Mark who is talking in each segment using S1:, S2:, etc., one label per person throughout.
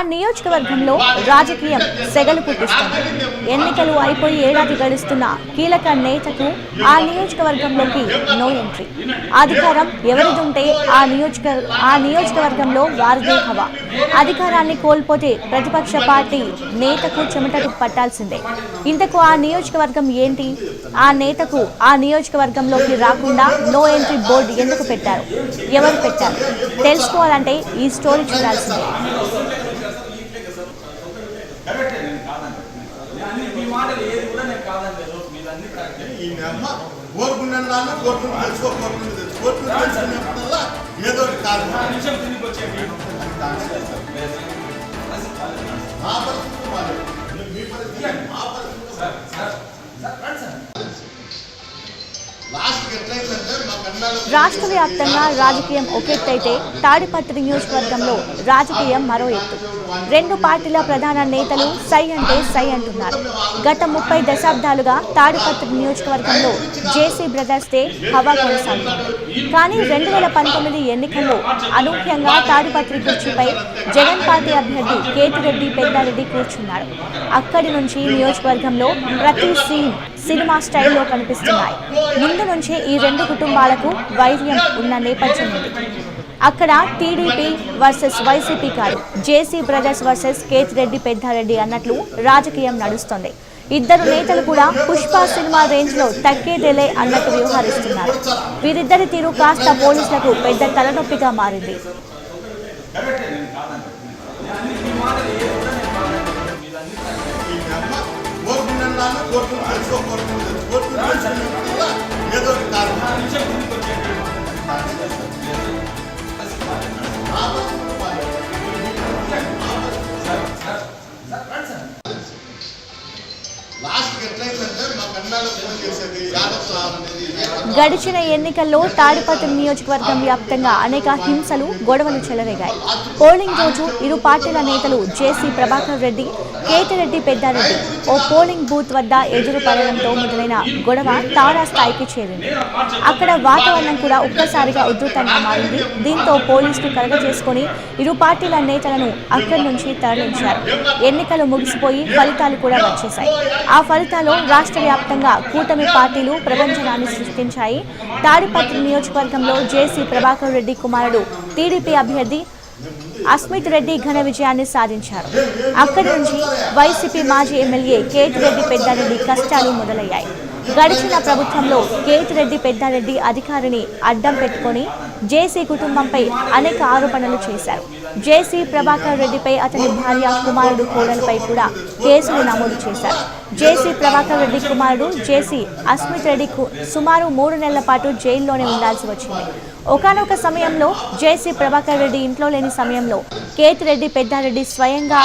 S1: ఆ నియోజకవర్గంలో రాజకీయం సెగలు పుట్టిస్తుంది. ఎన్నికలు అయిపోయి ఏడాది గడుస్తున్న కీలక నేతకు ఆ నియోజకవర్గంలోకి నో ఎంట్రీ. అధికారం ఎవరిదుంటే ఆ నియోజక ఆ నియోజకవర్గంలో వారిదే హవా. అధికారాన్ని కోల్పోతే ప్రతిపక్ష పార్టీ నేతకు చెమటకు పట్టాల్సిందే. ఇంతకు ఆ నియోజకవర్గం ఏంటి? ఆ నేతకు ఆ నియోజకవర్గంలోకి రాకుండా నో ఎంట్రీ బోర్డు ఎందుకు పెట్టారు? ఎవరు పెట్టారు? తెలుసుకోవాలంటే ఈ స్టోరీ చూడాల్సిందే.
S2: కోరుకున్నాను నాన్న కోరుకుని తెలుసుకో కోరుకుని తెలుసు కోరుకుని తెలుసుకునేప్పుడల్లా ఏదో ఒకటి కారణం మా పరిస్థితి. మీ పరిస్థితి
S1: రాష్ట్ర వ్యాప్తంగా రాజకీయం ఒకెత్తైతే తాడిపత్రి నియోజకవర్గంలో రాజకీయం మరో ఎత్తు. రెండు పార్టీల ప్రధాన నేతలు సై అంటే సై అంటున్నారు. గత ముప్పై దశాబ్దాలుగా తాడిపత్రి నియోజకవర్గంలో జేసీ బ్రదర్స్దే హవా కొనసాగుతుంది కానీ రెండు వేల పంతొమ్మిది ఎన్నికల్లో అనూహ్యంగా తాడిపత్రి కుర్చీపై జగన్ పార్టీ అభ్యర్థి కేతిరెడ్డి పెద్దారెడ్డి కూర్చున్నారు. అక్కడి నుంచి నియోజకవర్గంలో ప్రతి సీన్ సినిమా స్టైల్లో కనిపిస్తున్నాయి. ముందు నుంచే ఈ రెండు కుటుంబాలకు వైర్యం ఉన్న నేపథ్యం ఉంది. అక్కడ టీడీపీ వర్సెస్ వైసీపీ కాదు JC brothers versus Kethireddy Peddareddy అన్నట్లు రాజకీయం నడుస్తోంది. ఇద్దరు నేతలు కూడా పుష్ప సినిమా రేంజ్లో తగ్గేదేలే అన్నట్టు వ్యవహరిస్తున్నారు. వీరిద్దరి తీరు కాస్త పోలీసులకు పెద్ద తలనొప్పిగా మారింది.
S2: కోరుకుని తెలుసుకో ఏదో ఎట్లయిందంటే మా కన్నాలు ఫోన్ చేసేది యాదవ్ సార్ అని
S1: గడిచిన ఎన్నికల్లో తాడిపత్రి నియోజకవర్గం వ్యాప్తంగా అనేక హింసలు గొడవలు చెలరేగాయి. పోలింగ్ రోజు ఇరు పార్టీల నేతలు జేసీ ప్రభాకర్ రెడ్డి కేతిరెడ్డి పెద్దారెడ్డి ఓ పోలింగ్ బూత్ వద్ద ఎదురు పడడంతో మొదలైన గొడవ తారా స్థాయికి చేరింది. అక్కడ వాతావరణం కూడా ఒక్కసారిగా ఉధృతంగా మారింది. దీంతో పోలీసులు కలగజేసుకొని ఇరు పార్టీల నేతలను అక్కడి నుంచి తరలించారు. ఎన్నికలు ముగిసిపోయి ఫలితాలు కూడా వచ్చేశాయి. ఆ ఫలితాల్లో రాష్ట్ర వ్యాప్తంగా కూటమి పార్టీలు ప్రపంచనాన్ని సృష్టించాయి తాడిపత్రి నియోజకవర్గంలో జేసీ ప్రభాకర్ రెడ్డి కుమారుడు టీడీపీ అభ్యర్థి అస్మిత్ రెడ్డి ఘన విజయాన్ని సాధించారు. అక్కడి నుంచి వైసీపీ మాజీ ఎమ్మెల్యే కేతిరెడ్డి పెద్దారెడ్డి కష్టాలు మొదలయ్యాయి. గడిచిన ప్రభుత్వంలో కేతిరెడ్డి పెద్దారెడ్డి అధికారిని అడ్డం పెట్టుకొని జేసీ కుటుంబంపై అనేక ఆరోపణలు చేశారు. జేసీ ప్రభాకర్ రెడ్డిపై అతని భార్య కుమారుడు కోడలపై కూడా కేసులు నమోదు చేశారు. జేసీ ప్రభాకర్ రెడ్డి కుమారుడు జేసీ అస్మిత్ రెడ్డికు సుమారు మూడు నెలల పాటు జైల్లోనే ఉండాల్సి వచ్చింది. ఒకనొక సమయంలో జేసీ ప్రభాకర్ రెడ్డి ఇంట్లో లేని సమయంలో కేతిరెడ్డి పెద్దారెడ్డి స్వయంగా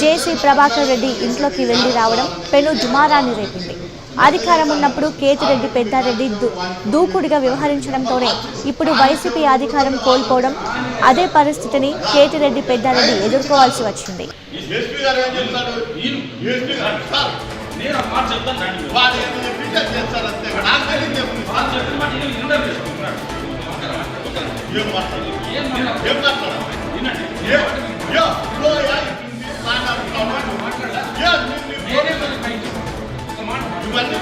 S1: జేసీ ప్రభాకర్ రెడ్డి ఇంట్లోకి వెళ్ళి రావడం పెను దుమారాన్ని రేపింది. అధికారం ఉన్నప్పుడు కేతిరెడ్డి పెద్దారెడ్డి దూ- దూకుడుగా వ్యవహరించడంతోనే ఇప్పుడు వైసీపీ అధికారం కోల్పోవడం అదే పరిస్థితిని కేతిరెడ్డి పెద్దారెడ్డి ఎదుర్కోవాల్సి వచ్చింది
S2: ఏం చెప్తాడు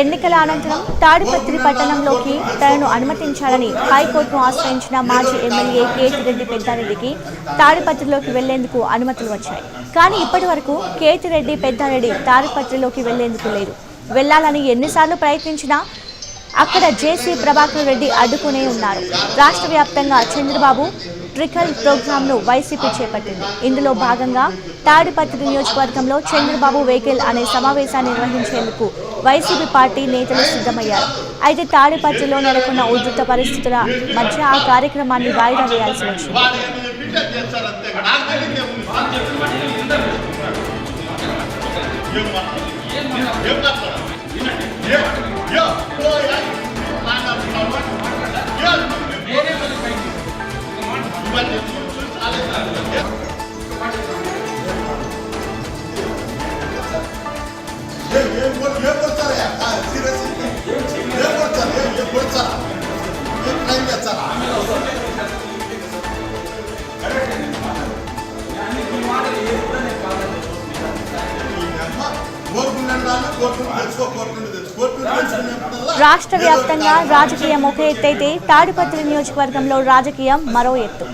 S1: ఎన్నికల అనంతరం తాడిపత్రి పట్టణంలోకి తనను అనుమతించాలని హైకోర్టును ఆశ్రయించిన మాజీ ఎమ్మెల్యే కేతిరెడ్డి పెద్దారెడ్డికి తాడిపత్రిలోకి వెళ్ళేందుకు అనుమతులు వచ్చాయి. కానీ ఇప్పటి వరకు కేతిరెడ్డి పెద్దారెడ్డి తాడిపత్రిలోకి వెళ్ళేందుకు లేదు వెళ్ళాలని ఎన్నిసార్లు ప్రయత్నించినా అక్కడ జేసీ ప్రభాకర్ రెడ్డి అడ్డుకునే ఉన్నారు. రాష్ట్ర వ్యాప్తంగా చంద్రబాబు ట్రికల్ ప్రోగ్రాంను వైసీపీ చేపట్టింది. ఇందులో భాగంగా తాడిపత్రి నియోజకవర్గంలో చంద్రబాబు వెహికల్ అనే సమావేశాన్ని నిర్వహించేందుకు వైసీపీ పార్టీ నేతలు సిద్ధమయ్యారు. అయితే తాడిపత్రిలో నెలకొన్న ఉధృత పరిస్థితుల మధ్య ఆ కార్యక్రమాన్ని వాయిదా వేయాల్సి వచ్చింది.
S2: కోరుకుంటాను కోరుకుంటాను తెలుసుకో కోరుకుంటుంది
S1: రాష్ట్ర వ్యాప్తంగా రాజకీయం ఒక ఎత్తైతే తాడిపత్రి నియోజకవర్గంలో రాజకీయం మరో ఎత్తు.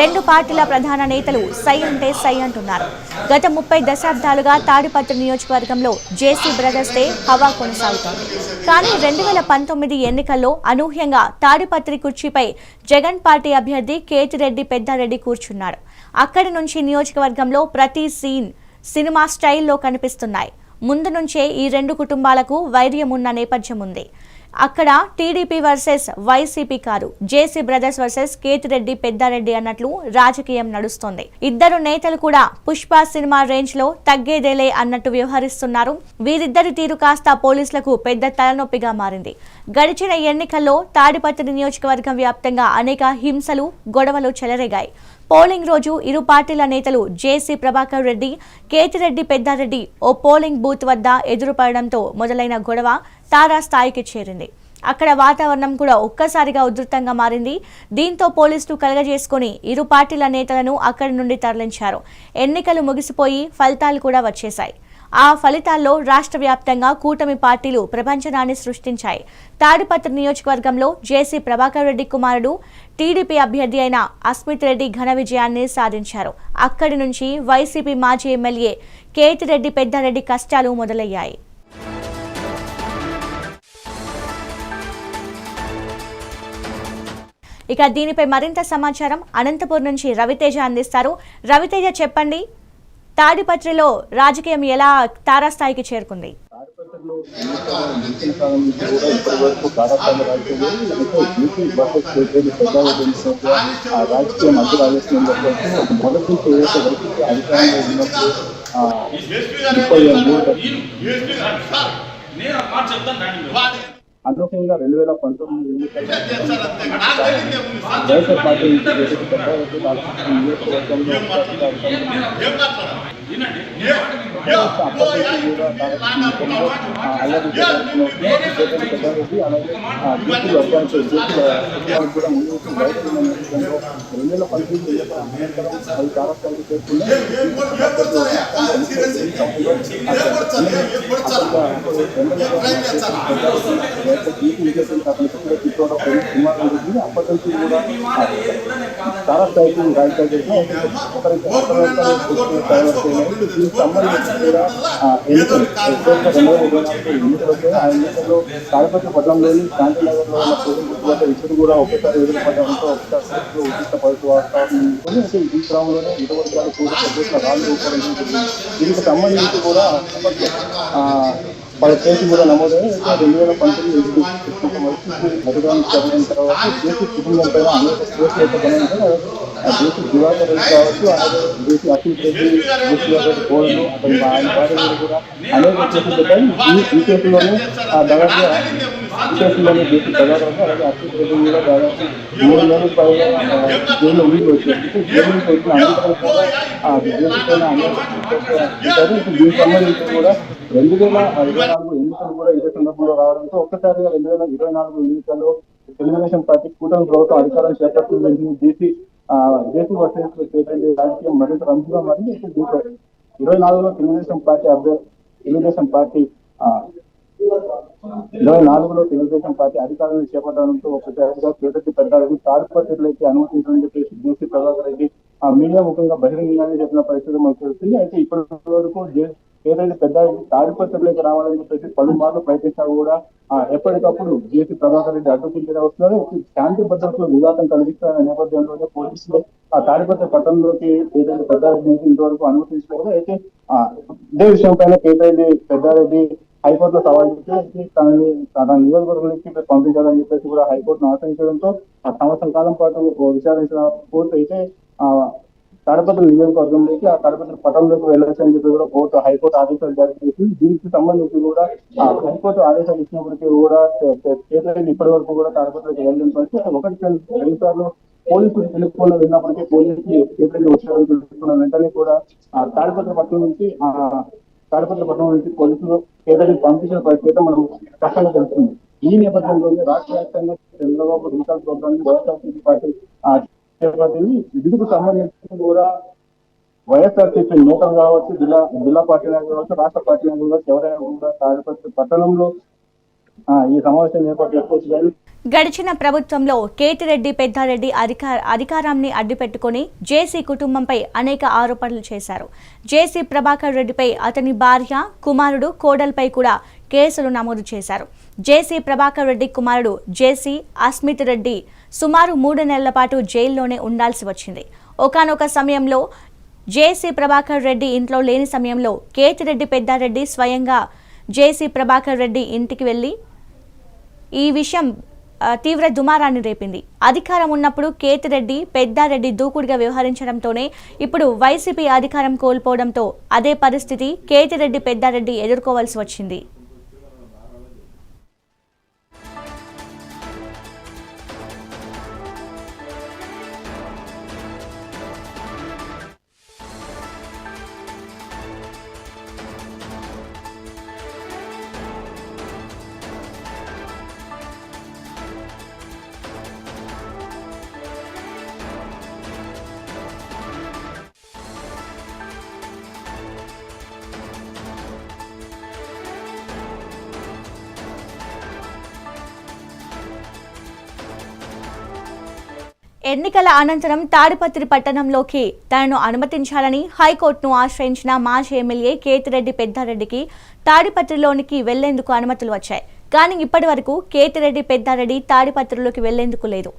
S1: రెండు పార్టీల ప్రధాన నేతలు సై అంటే సై అంటున్నారు. గత ముప్పై దశాబ్దాలుగా తాడిపత్రి నియోజకవర్గంలో జేసీ బ్రదర్స్ డే హవా కొనసాగుతోంది. కానీ రెండు వేల పంతొమ్మిది ఎన్నికల్లో అనూహ్యంగా తాడిపత్రి కుర్చీపై జగన్ పార్టీ అభ్యర్థి కేతిరెడ్డి పెద్దారెడ్డి కూర్చున్నారు. అక్కడి నుంచి నియోజకవర్గంలో ప్రతి సీన్ సినిమా స్టైల్లో కనిపిస్తున్నాయి. ముందు నుంచే ఈ రెండు కుటుంబాలకు వైర్యం ఉన్న నేపథ్యం ఉంది అక్కడ TDP versus YCP car JC brothers versus Kethireddy Peddareddy అన్నట్లు రాజకీయం నడుస్తోంది. ఇద్దరు నేతలు కూడా పుష్ప సినిమా రేంజ్లో తగ్గేదేలే అన్నట్టు వ్యవహరిస్తున్నారు. వీరిద్దరి తీరు కాస్త పోలీసులకు పెద్ద తలనొప్పిగా మారింది. గడిచిన ఎన్నికల్లో తాడిపత్రి నియోజకవర్గం వ్యాప్తంగా అనేక హింసలు గొడవలు చెలరేగాయి. పోలింగ్ రోజు ఇరు పార్టీల నేతలు జేసీ ప్రభాకర్ రెడ్డి కేతిరెడ్డి పెద్దారెడ్డి ఓ పోలింగ్ బూత్ వద్ద ఎదురుపడడంతో మొదలైన గొడవ తారా స్థాయికి చేరింది. అక్కడ వాతావరణం కూడా ఒక్కసారిగా ఉధృతంగా మారింది. దీంతో పోలీసులు కలగజేసుకుని ఇరు పార్టీల నేతలను అక్కడి నుండి తరలించారు. ఎన్నికలు ముగిసిపోయి ఫలితాలు కూడా వచ్చేశాయి. ఆ ఫలితాల్లో రాష్ట్ర వ్యాప్తంగా కూటమి పార్టీలు ప్రపంచనాన్ని సృష్టించాయి. తాడిపత్రి నియోజకవర్గంలో జేసీ ప్రభాకర్ రెడ్డి కుమారుడు టీడీపీ అభ్యర్థి అయిన అస్మిత్ రెడ్డి ఘన విజయాన్ని సాధించారు. అక్కడి నుంచి వైసీపీ మాజీ ఎమ్మెల్యే కేతిరెడ్డి పెద్దారెడ్డి కష్టాలు మొదలయ్యాయి. ఇక దీనిపై మరింత సమాచారం అనంతపూర్ నుంచి రవితేజ అందిస్తారు. రవితేజ చెప్పండి? తాడిపత్రిలో రాజకీయం ఎలా తారాస్థాయికి చేరుకుంది?
S3: నేను చెప్తాను
S4: అనూహ్యంగా రెండు వేల పంతొమ్మిది ఎన్నికల్లో వైఎస్ఆర్ పార్టీ నుంచి నియోజకవర్గంలో అప్పటి నుంచి కూడా చాలా స్థాయికి రాజకీయ ఒకరికి దీనికి సంబంధించి కూడా పట్టణంలోని శాంతినగర్లో ఉన్న పోలింగ్ బూత్ ఇద్దరు కూడా ఒకేసారి ఎదురుపడడంతో ఒకసారి ఉచిత పరిస్థితి వాతావరణం ఈ క్రమంలోనే ఇటువంటి కూడా ప్రభుత్వ రాళ్ళు రూపొందించింది దీనికి సంబంధించి కూడా వాళ్ళ కేసు కూడా నమోదై రెండు వేల పంతొమ్మిది మతదానం జరిగిన తర్వాత దేశీ కుటుంబంపై అనేక కేసులు అయితే బలైనాయి దివాకర్ రెడ్డి కావచ్చు అలాగే దేశీ అఖిల్ రెడ్డి దేశీ రెడ్డి కోడలు అతని ఆయన భార్య కూడా అనేక కేసులు ఈ ఈ కేసులోనే దాదాపుగా ఈ కేసులోనే అలాగే అఖిల్ రెడ్డి కూడా దాదాపు మూడు నెలల వచ్చిన కూడా ఆ దీనికి సంబంధించి కూడా రెండు వేల ఇరవై నాలుగు ఎన్నికలు కూడా ఇదే సందర్భంలో రావడంతో ఒక్కసారిగా రెండు వేల ఇరవై నాలుగు ఎన్నికల్లో తెలుగుదేశం పార్టీ కూటమి ప్రభుత్వం అధికారం చేపట్టింది దేశీ ఆ, వర్సెస్ చేపట్టే రాజకీయం మరింత రంజుగా రంగుగా మరి దీంట్లో ఇరవై నాలుగులో తెలుగుదేశం పార్టీ అభ్యర్థి తెలుగుదేశం పార్టీ ఇరవై నాలుగులో తెలుగుదేశం పార్టీ అధికారులను చేపట్టడంతో ఒకసారిగా కేటెత్తి పెద్దారెడ్డి తాడిపత్రులకి అనుమతించని చెప్పేసి జేసీ ప్రభాకర్ రెడ్డి మీడియా ముఖ్యంగా బహిరంగంగానే చెప్పిన పరిస్థితి మనకు తెలుస్తుంది. అయితే ఇప్పటి వరకు జే- ఏదైతే పెద్ద తాడిపత్రులకి రావాలని చెప్పేసి పలుమార్లు ప్రయత్నించినా కూడా ఆ, ఎప్పటికప్పుడు జేసీ ప్రభాకర్ రెడ్డి అడ్డుకుంటూనే వస్తున్నారు శాంతి భద్రతలో విఘాతం కలిగిస్తున్న నేపథ్యంలోనే పోలీసులు ఆ తాడిపత్ర పట్టణంలోకి ఏదైతే పెద్దారెడ్డి ఇంతవరకు అనుమతించకూడదు అయితే ఆ, ఇదే విషయం పైన కేటారెడ్డి పెద్దారెడ్డి హైకోర్టులో సవాల్ చేసి తనని తన నియోజకవర్గానికి పంపించాలని చెప్పేసి కూడా హైకోర్టును ఆశ్రయించడంతో ఆ సంవత్సరం కాలం పాటు విచారించిన కోర్టు అయితే ఆ తాడపత్రి నియోజకవర్గంలోకి ఆ తాడపత్రి పట్టణంలోకి వెళ్ళొచ్చు అని చెప్పి కూడా కోర్టు హైకోర్టు ఆదేశాలు జారీ చేసింది. దీనికి సంబంధించి కూడా ఆ హైకోర్టు ఆదేశాలు ఇచ్చినప్పటికీ కూడా కేంద్రం ఇప్పటి వరకు కూడా తాడపత్రికి వెళ్ళిన పరిస్థితి. ఒకటి రెండు సార్లు పోలీసులు తెలుపుకున్న విన్నప్పటికీ పోలీసులు కేంద్రం వచ్చారని తెలుసుకున్న వెంటనే కూడా ఆ తాడిపత్రి పట్టణం నుంచి ఆ తాడిపత్రి పట్టణం నుంచి పోలీసులు కేంద్రానికి పంపించిన పరిస్థితి మనం కష్టంగా తెలుస్తుంది. ఈ నేపథ్యంలోనే రాష్ట్ర వ్యాప్తంగా చంద్రబాబు రీసాల్ ప్రోగ్రామ్ వైఎస్ఆర్సీపీ పార్టీ ఆ, చేపట్టింది ఇందుకు సంబంధించి కూడా వైఎస్ఆర్సీపీ నేతలు కావచ్చు జిల్లా జిల్లా పార్టీ నాయకులు కావచ్చు రాష్ట్ర పార్టీ నాయకులు కావచ్చు ఎవరైనా కూడా తాడిపత్రి పట్టణంలో ఈ సమావేశం ఏర్పాటు చేసుకోవచ్చు కానీ
S1: గడిచిన ప్రభుత్వంలో కేతిరెడ్డి పెద్దారెడ్డి అధికార అధికారాన్ని అడ్డుపెట్టుకుని జేసీ కుటుంబంపై అనేక ఆరోపణలు చేశారు. జేసీ ప్రభాకర్ రెడ్డిపై అతని భార్య కుమారుడు కోడల్పై కూడా కేసులు నమోదు చేశారు. జేసీ ప్రభాకర్ రెడ్డి కుమారుడు జేసీ అస్మిత్ రెడ్డి సుమారు మూడు నెలల పాటు జైల్లోనే ఉండాల్సి వచ్చింది. ఒకానొక సమయంలో జేసీ ప్రభాకర్ రెడ్డి ఇంట్లో లేని సమయంలో కేతిరెడ్డి పెద్దారెడ్డి స్వయంగా జేసీ ప్రభాకర్ రెడ్డి ఇంటికి వెళ్ళి ఈ విషయం తీవ్ర దుమారాన్ని రేపింది. అధికారం ఉన్నప్పుడు కేతిరెడ్డి పెద్దారెడ్డి దూకుడుగా వ్యవహరించడంతోనే ఇప్పుడు వైసీపీ అధికారం కోల్పోవడంతో అదే పరిస్థితి కేతిరెడ్డి పెద్దారెడ్డి ఎదుర్కోవాల్సి వచ్చింది. ఎన్నికల అనంతరం తాడిపత్రి పట్టణంలోకి తనను అనుమతించాలని హైకోర్టును ఆశ్రయించిన మాజీ ఎమ్మెల్యే కేతిరెడ్డి పెద్దారెడ్డికి తాడిపత్రిలోనికి వెళ్ళేందుకు అనుమతులు వచ్చాయి. కానీ ఇప్పటి వరకు కేతిరెడ్డి పెద్దారెడ్డి తాడిపత్రిలోకి వెళ్ళేందుకు లేదు.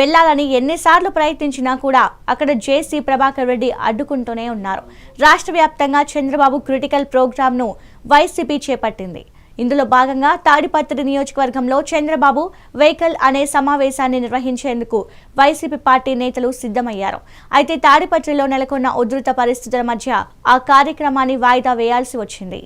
S1: వెళ్ళాలని ఎన్నిసార్లు ప్రయత్నించినా కూడా అక్కడ జేసీ ప్రభాకర్ రెడ్డి అడ్డుకుంటూనే ఉన్నారు. రాష్ట్ర వ్యాప్తంగా చంద్రబాబు క్రిటికల్ ప్రోగ్రాంను వైసీపీ చేపట్టింది. ఇందులో భాగంగా తాడిపత్రి నియోజకవర్గంలో చంద్రబాబు వెహికల్ అనే సమావేశాన్ని నిర్వహించేందుకు వైసీపీ పార్టీ నేతలు సిద్ధమయ్యారు. అయితే తాడిపత్రిలో నెలకొన్న ఉధృత పరిస్థితుల మధ్య ఆ కార్యక్రమాన్ని వాయిదా వేయాల్సి వచ్చింది.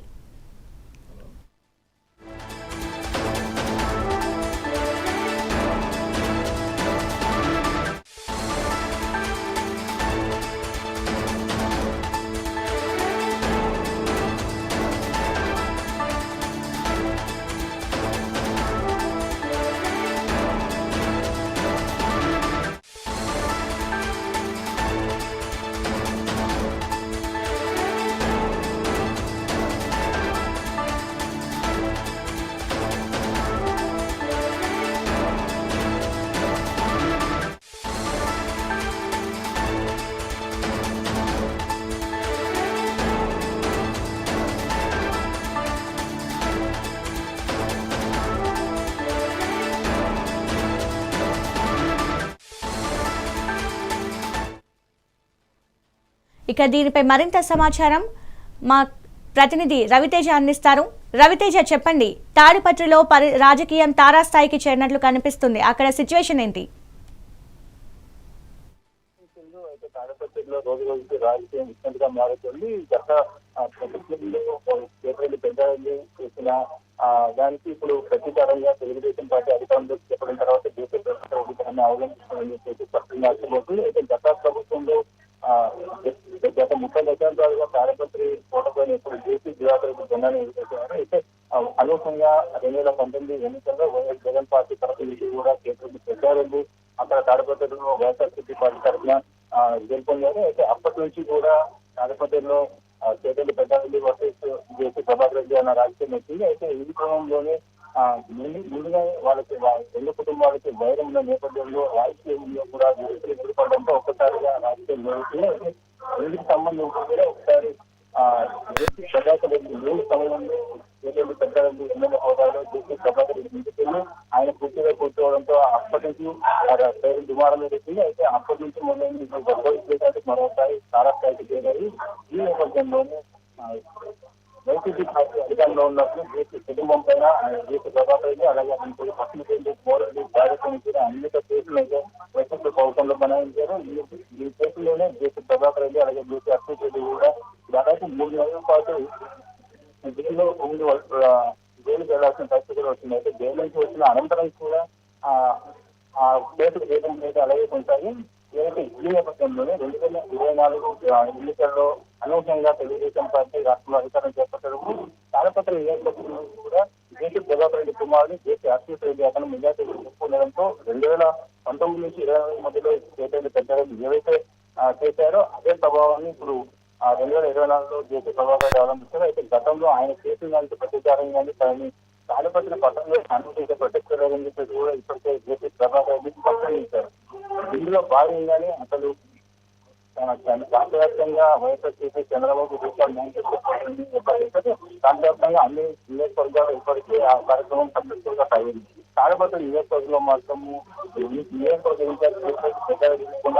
S1: ఇక దీనిపై మరింత సమాచారం మా ప్రతినిధి రవితేజ అందిస్తారు. రవితేజ చెప్పండి తాడిపత్రిలో పరి రాజకీయం తారాస్థాయికి చేరినట్లు కనిపిస్తుంది. అక్కడ సిచ్యువేషన్ ఏంటి?
S4: తాడపత్రిలో రోజు రోజుకి రాజకీయం విస్తృతంగా మారుతుంది. గత ప్రభుత్వంలో పేపర్లు చేసిన దానికి ఇప్పుడు ప్రతీకారంగా తెలుగుదేశం పార్టీ అధికారంలోకి చెప్పిన తర్వాత బీజేపీ ప్రభుత్వ అవలంబిస్తుందని అవలంబించాలని చెప్పేసి స్పష్టంగా అర్థమవుతుంది. అయితే గత ప్రభుత్వంలో గత ముప్పై దశాబ్దాలుగా తాడపత్రి కోటపైన ఇప్పుడు జేపీ దివాకర్ జెండాను ఎదుర్కొన్నారు అయితే అనూహ్యంగా రెండు వేల పంతొమ్మిది ఎన్నికల్లో వైఎస్ జగన్ పార్టీ తరఫు నుంచి కూడా కేంద్రం పెద్దారెడ్డి అక్కడ తాడపత్రిలో వైఎస్ఆర్సీపీ పార్టీ తరఫున గెలుపొందారు. అయితే అప్పటి నుంచి కూడా తాడపత్రిలో చేతులు పెద్దారెడ్డి వర్సెస్ జేసీ ప్రభాకర్ రెడ్డి అన్న రాజకీయం వచ్చింది. అయితే ఈ క్రమంలోనే ముందుగా వాళ్ళకి రెండు కుటుంబాలకి వైరం ఉన్న నేపథ్యంలో రాజకీయంలో కూడా ఎదుర్కొనడంతో ఒక్కసారిగా రాజకీయం జరుగుతుంది అయితే సంబంధం కూడా ఒకసారి ఆ, జేసీ ప్రభాకర్ రెడ్డి మూడు సమయంలో ఏదైతే పెద్దారెడ్డి ఎమ్మెల్యే హోదాలో జేసీ ప్రభాకర్ రెడ్డి ఇంటికి ఆయన పూర్తిగా కూర్చోవడంతో అప్పటి నుంచి ఆ పేరు దుమారం పెట్టింది అయితే అప్పటి నుంచి మొదలైంది గొప్ప మరోసారి తారాస్థాయికి చేరాయి ఈ నేపథ్యంలోనే వైసీపీ పార్టీ అధికారంలో ఉన్నప్పుడు దేశ కుటుంబం పైన దేశ ప్రభావం అయితే అలాగే అతనికి పక్కన పేరు మోడల్ భారతీయ కూడా అనేక కేసులు అయితే వైసీపీ ప్రభుత్వంలో బనాయించారు ఈ- ఈ కేసులోనే దేశ ప్రభాకర్ రెడ్డి అలాగే దేశ అశ్వత్ రెడ్డి కూడా దాదాపు మూడు నెలల పాటు జైల్లో ఉండి ఆ, జైలుకి వెళ్ళాల్సిన పరిస్థితి కూడా వచ్చింది అయితే జైలు నుంచి వచ్చిన అనంతరం కూడా ఆ, ఆ కేసులు వేయడం మీద అలాగే కొనసాగి ఏదైతే ఈ నేపథ్యంలోనే రెండు వేల ఇరవై నాలుగు ఆ, ఎన్నికల్లో అనూహ్యంగా తెలుగుదేశం పార్టీ రాష్ట్రంలో అధికారం చేపట్టడం తాడపత్ర నియోజకవర్గంలో కూడా జేసీ ప్రభాకర్ రెడ్డి కుమారుడు జేసీ అశ్వత్ రెడ్డి అతను మెజార్టీ చెప్పుకోవడంతో రెండు వేల పంతొమ్మిది నుంచి ఇరవై నాలుగు మధ్యలో కేటీఆర్ పెద్దారెడ్డి ఏవైతే చేశారో అదే ప్రభావాన్ని ఇప్పుడు రెండు వేల ఇరవై నాలుగులో జేసీ ప్రభావం రెడ్డి అవలంబిస్తారు అయితే గతంలో ఆయన చేసిన దానికి ప్రతిచారం కానీ దాన్ని తాడిపత్రి పట్టణంలో అనుమతి ప్రొటెక్టర్ అని చెప్పేసి కూడా ఇప్పటికే జేసీ ప్రభావం రెడ్డి స్పష్టం చేశారు ఇందులో భాగంగానే అసలు రాష్ట్ర వ్యాప్తంగా వైఎస్ఆర్సీపీ చంద్రబాబు రూపాయలు రాష్ట్ర వ్యాప్తంగా అన్ని నియోజకవర్గాలు ఇప్పటికీ ఆ కార్యక్రమం సక్సెస్ఫుల్గా సాగింది. తాడపత్రి నియోజకవర్గంలో మాత్రము నియోజకవర్గం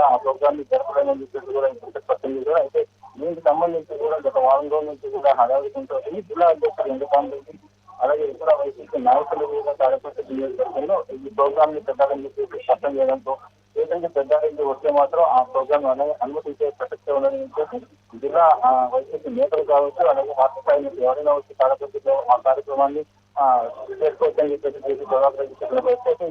S4: ఆ ప్రోగ్రామ్ని జరపడం అని చెప్పేసి కూడా ఇంకొక స్పష్టం చేశారు అయితే దీనికి సంబంధించి కూడా గత వారం రోజుల నుంచి కూడా హడావిడి ఉంటుంది జిల్లా అధ్యక్షులు ఎందుకు అలాగే ఇతర వైసీపీ నాయకులు కూడా తాడపత్రి నియోజకవర్గంలో ఈ ప్రోగ్రామ్ని పెట్టాలని చెప్పేసి స్పష్టం చేయడంతో ఏదైతే పెద్ద మాత్రం ఆ ప్రోగ్రామ్ అనుమతించే ప్రసక్తి ఉందని చెప్పేసి జిల్లా వైసీపీ నేతలు కావచ్చు అలాగే రాష్ట్ర స్థాయి నుంచి ఎవరైనా వచ్చి తాడపత్రిలో ఆ కార్యక్రమాన్ని ఆ, చేసుకోవచ్చని చెప్పేసి చేసి ప్రభాకర్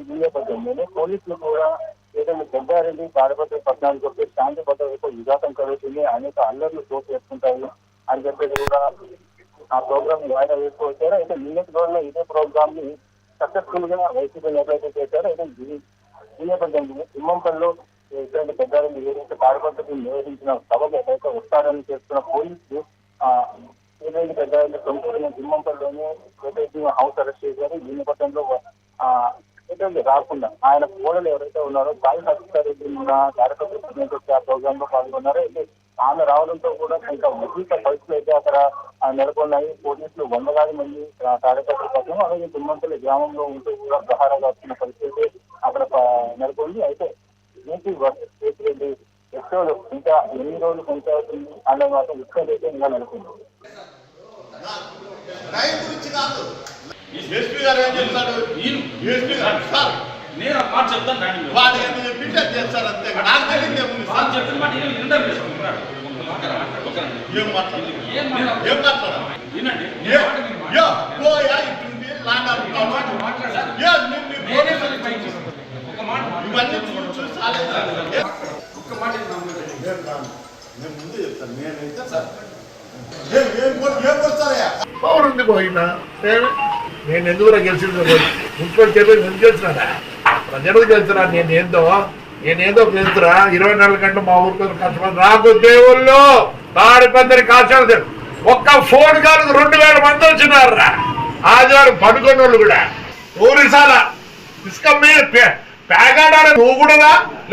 S4: ఈ నేపథ్యంలోనే పోలీసులు కూడా ఏదైనా పెద్దారెడ్డి తాడపత్రి పట్టణానికి వస్తే శాంతి భద్రతకు విఘాతం కలుగుతుంది. అనేక అల్లర్లు చోటు చేసుకుంటాయి అని చెప్పేసి కూడా ఆ ప్రోగ్రామ్ వాయిదా వేసుకోవచ్చారు అయితే నిన్నటి రోజుల్లో ఇదే ప్రోగ్రామ్ని సక్సెస్ఫుల్గా వైసీపీ నేతలు అయితే చేశారు. అయితే ఈ- ఈ నేపథ్యంలో తిమ్మంపల్లిలో ఇటువంటి పెద్దారెడ్డి ఏదైతే కార్యకర్తలు నిర్వహించిన సభకు ఏదైతే వస్తారని చేస్తున్న పోలీసులు ఆ ఏదైతే పెద్దారెడ్డి సొంతూరిన జిమ్మంపల్లిలోని ఏదైతే హౌస్ అరెస్ట్ చేశారు. ఈ పట్టణంలో ఆ ఏదైతే రాకుండా ఆయన కోడలు ఎవరైతే ఉన్నారో సాయి సత్యారెడ్డి ఉన్న కార్యకర్తలు ఆ ప్రోగ్రామ్లో పాల్గొన్నారో. అయితే ఆమె రావడంతో కూడా ఇంకా ఉద్రిక్త పరిస్థితులు అయితే అక్కడ నెలకొన్నాయి. పోలీసులు వందలాది మంది కార్యకర్తల కోసం అలాగే తుమ్మంపల్లి గ్రామంలో ఉంటూ కూడా ప్రహారంగా వచ్చిన పరిస్థితి అక్కడ నెలకొంది. అయితే ఏంటి రెడ్డి ఎక్కడ ఇంకా ఎన్ని రోజులు కొనసాగుతుంది అనే మాత్రం అయితే
S2: ఎస్పీ గారు ఏం చెప్తాడు?
S3: నేను
S2: ఎస్పీ గారు సార్.
S3: నేను ఆ మాట చెప్తాను రాండి.
S2: వాడు ఏమి చెప్పింటే చేస్తారు అంతే నాకు తెలియదు ఏముంది సార్.
S3: మాట.
S2: ఏం మాట్లాడాలి
S3: ఏం
S2: మాట్లాడాలి
S3: వినండి.
S2: పోయా
S3: మాట్లాడాలి.
S2: ఏ నిన్ను
S3: నేనే మళ్ళీ పైకి చేస్తాను. ఒక మాట
S2: ఇవన్నీ చూసి
S3: ఒక్క మాట
S2: నేను రాను. చెప్తాను నేనైతే సార్
S5: పవర్ ఉంది పోయినా నేను ఎందుకు గెలిచింది ఇంట్లో చెప్పేది ఎందుకు గెలిచినా ప్రజలకు గెలిచినా నేను ఏందో? నేనేదో గెలుతురా ఇరవై నాలుగు గంటలు మా ఊరికి కష్టపడి నాకు దేవుళ్ళు తాడిపందరి కాశాలు తెలుసు. ఒక్క ఫోన్ కాలు రెండు వేల మంది వచ్చినారా ఆదివారం పడుకున్న వాళ్ళు కూడా. ఊరిసాల ఇసుక మీద పేగాడాలి నువ్వు కూడా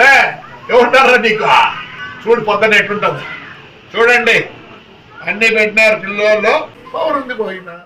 S5: లే ఎవరున్నారా నీకు? చూడు పొద్దున ఎట్లుంటుంది. చూడండి. అన్ని పెట్టినారు పిల్లల్లో పౌరుంది పోయినా.